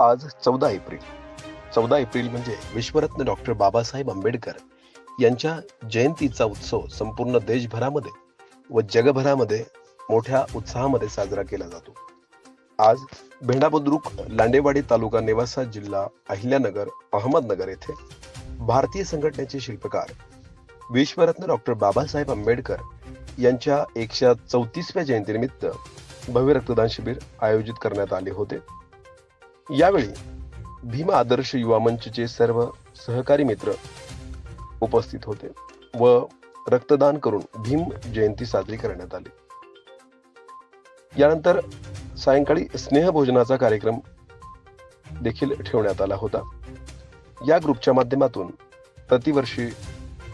आज चौदा एप्रिल. चौदा एप्रिल म्हणजे विश्वरत्न डॉक्टर बाबासाहेब आंबेडकर यांच्या जयंतीचा उत्सव संपूर्ण देशभरामध्ये व जगभरामध्ये मोठ्या उत्साहामध्ये साजरा केला जातो. आज भेंडा बुद्रुक लांडेवाडी तालुका नेवासा जिल्हा अहिल्यानगर अहमदनगर येथे भारतीय संघटनेचे शिल्पकार विश्वरत्न डॉक्टर बाबासाहेब आंबेडकर यांच्या एकशे चौतीसव्या जयंतीनिमित्त भव्य रक्तदान शिबिर आयोजित करण्यात आले होते. यावेळी भीम आदर्श युवा मंचचे सर्व सहकारी मित्र उपस्थित होते व रक्तदान करून भीम जयंती साजरी करण्यात आली. यानंतर सायंकाळी स्नेहभोजनाचा कार्यक्रम देखील ठेवण्यात आला होता. या ग्रुपच्या माध्यमातून प्रतिवर्षी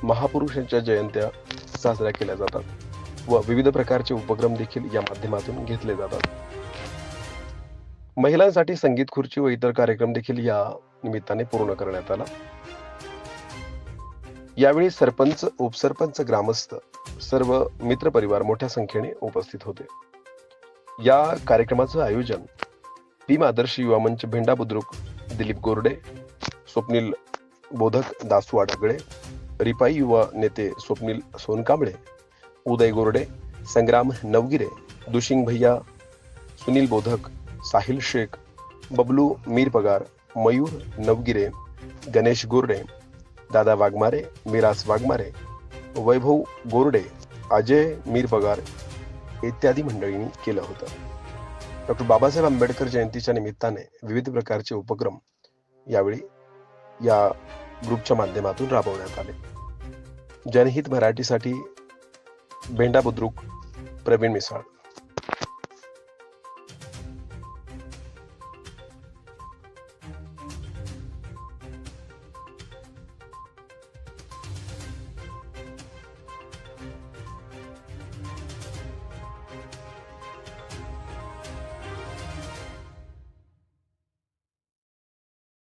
महापुरुषांच्या जयंत्या साजऱ्या केल्या जातात व विविध प्रकारचे उपक्रम देखील या माध्यमातून घेतले जातात. महिलांसाठी संगीत खुर्ची व इतर कार्यक्रम देखील या निमित्ताने पूर्ण करण्यात आला. यावेळी सरपंच उपसरपंच ग्रामस्थ सर्व मित्र परिवार मोठ्या संख्येने उपस्थित होते. या कार्यक्रमाचं आयोजन भीम आदर्श युवा मंच भेंडा बुद्रुक दिलीप गोरडे स्वप्नील बोधक दासू आडगळे रिपाई युवा नेते स्वप्नील सोनकांबळे उदय गोरडे संग्राम नवगिरे दुशिंग भैया सुनील बोधक साहिल शेख बबलू मीर पगार मयूर नवगिरे गणेश गोरडे दादा वाघमारे मिरास वाघमारे वैभव गोरडे अजय मीर पगार इत्यादी मंडळींनी केलं होतं. डॉक्टर बाबासाहेब आंबेडकर जयंतीच्या निमित्ताने विविध प्रकारचे उपक्रम यावेळी या ग्रुपच्या माध्यमातून राबवण्यात आले. जनहित मराठीसाठी भेंडा बुद्रुक प्रवीण मिसाळ.